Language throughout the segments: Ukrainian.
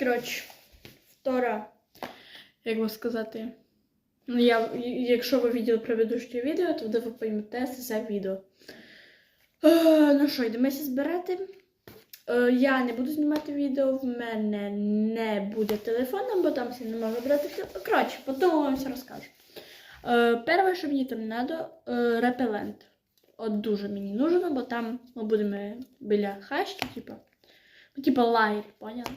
Коротше, втора, як би сказати. Ну, я, якщо ви бачили предыдущее відео, то ви поймете це відео. Е, ну що, йдемося збирати. Е, я не буду знімати відео, в мене не буде телефону, бо там все не можу брати. телефон. Коротше, потім вам все розкажу. Е, перше, що мені там треба, репелент. От дуже мені нужно, бо там ми будемо біля хащі, типу. Ну, типу лагерь, поняла?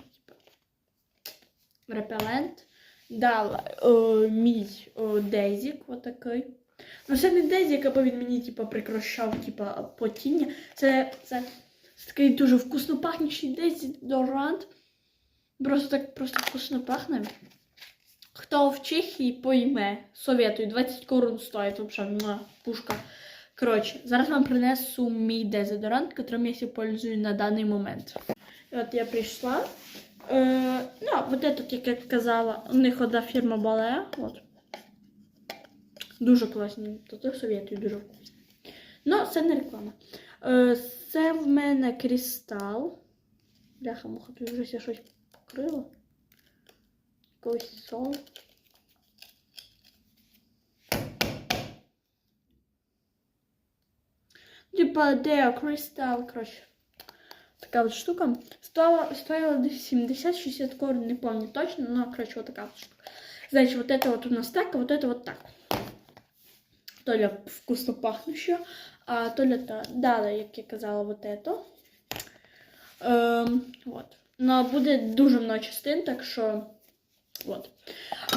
Репелент. Дала е, мій е, дезік, отакий. Ну, це не дезік, або він мені, типу, прикрашав, типу, потіння. Це, це, це такий дуже вкусно пахнущий дезодорант. Просто так просто вкусно пахне. Хто в Чехії пойме, советую, 20 корон стоїть, взагалі, пушка. Коротше, зараз вам принесу мій дезодорант, яким я пользую на даний момент. І от я прийшла. Е, ну, вот этот, як я казала, у них одна фірма Балея. От. Дуже класні. Тобто советую, дуже вкусні. Ну, це не реклама. Е, це в мене кристал. Бляха, муха, тут вже щось покрило. Якийсь сон. Типа, де кристал, коротше Така от штука. Стоила, стоила десь 70-60 корн, не помню точно, но, короче, вот такая вот штука. Значит, вот это вот у нас так, а вот это вот так. То ли вкусно пахнущее, а то ли та, дали, як я казала, вот это. Ем, вот. Но буде дуже много частин, так що. Вот.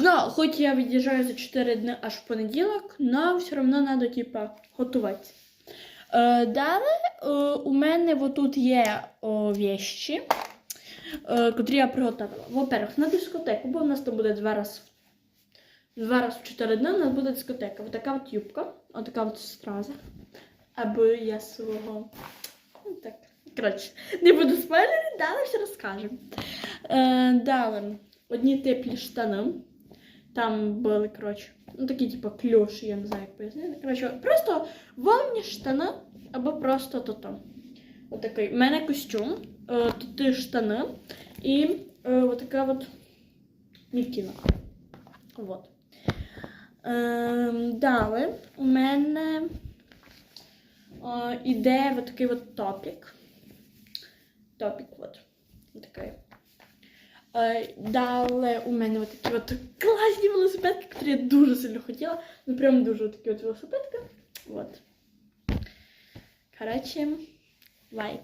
Но, хоч я від'їжджаю за 4 дні аж в понеділок, но все одно треба, типа, готуватися. Е, далі е, у мене отут є о, вещі, е, котрі я приготувала. Во-первых, на дискотеку, бо в нас там буде два рази два рази в 4 дні у нас буде дискотека. Ось така от юбка, ось така от страза. Аби я свого. Ну, так. Коротше, не буду спойлерити, далі все розкажемо. Е, далі одні теплі штани. Там були, коротше, ну такі, типу, кльоші, я не знаю, як пояснити. Коротше, просто вовні штани або просто то там. Отакий. У мене костюм, е, тут штани і е, отака от мікіна. Вот. Е, далі у мене іде от такий от топік. Топік, от. Такий. Е, Далі у мене от такі от класні велосипедки, які я дуже сильно хотіла. Ну прям дуже такі от велосипедки. Вот. Коротше, лайк.